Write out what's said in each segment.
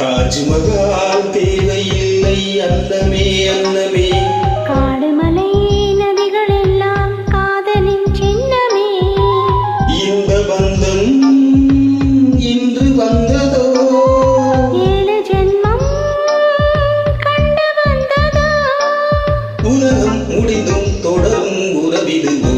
தாஜ்மஹால் தேவையில்லை அன்னமே அன்னமே உலகம் முடிந்தும் தொடரும் உறவிடுவோ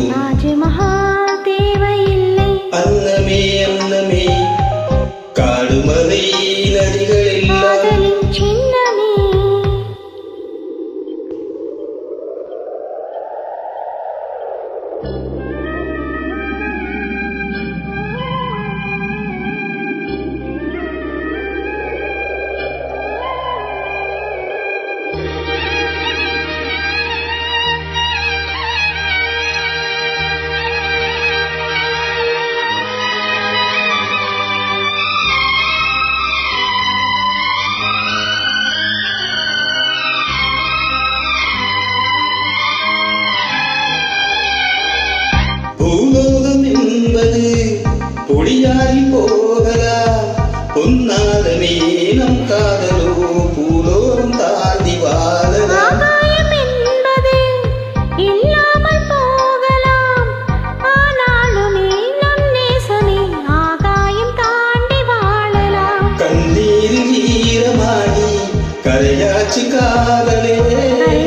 நேசமே ஆகாயம் தாண்டி வாழலாம். கண்ணீரில் ஈரமாகி கரையாச்சு காதலே.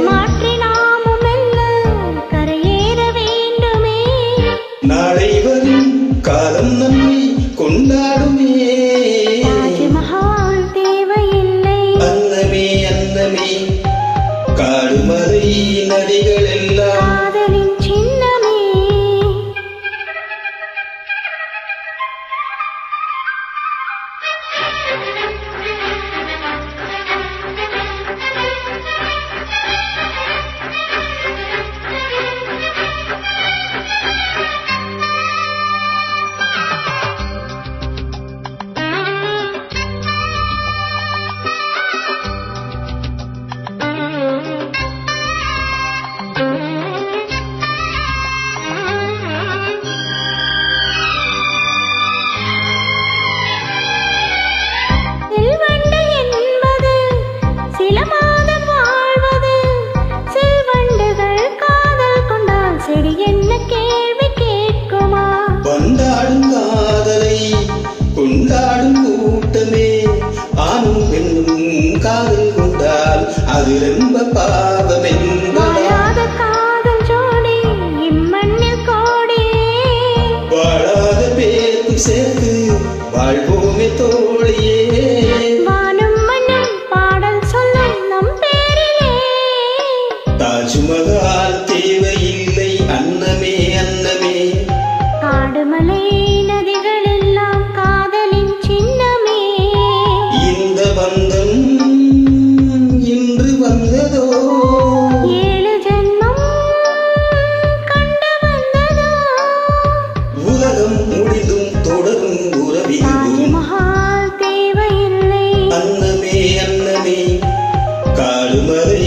மாற்றி நாமும் கரையேற வேண்டுமே. நாளை வரும் காலம் நம்மை காதல் கொண்டால் அது ரொம்ப பாவம் என்பதால். வாழாத பேருக்கு சேர்த்து வாழ்வோமே தோழியே. தாஜ்மகால் தேவையில்லை அன்னமே அன்னமே. காடுமலை பொழுதும் தொடரும் உறவிலும் அன்னமே அன்னமே காடுமலை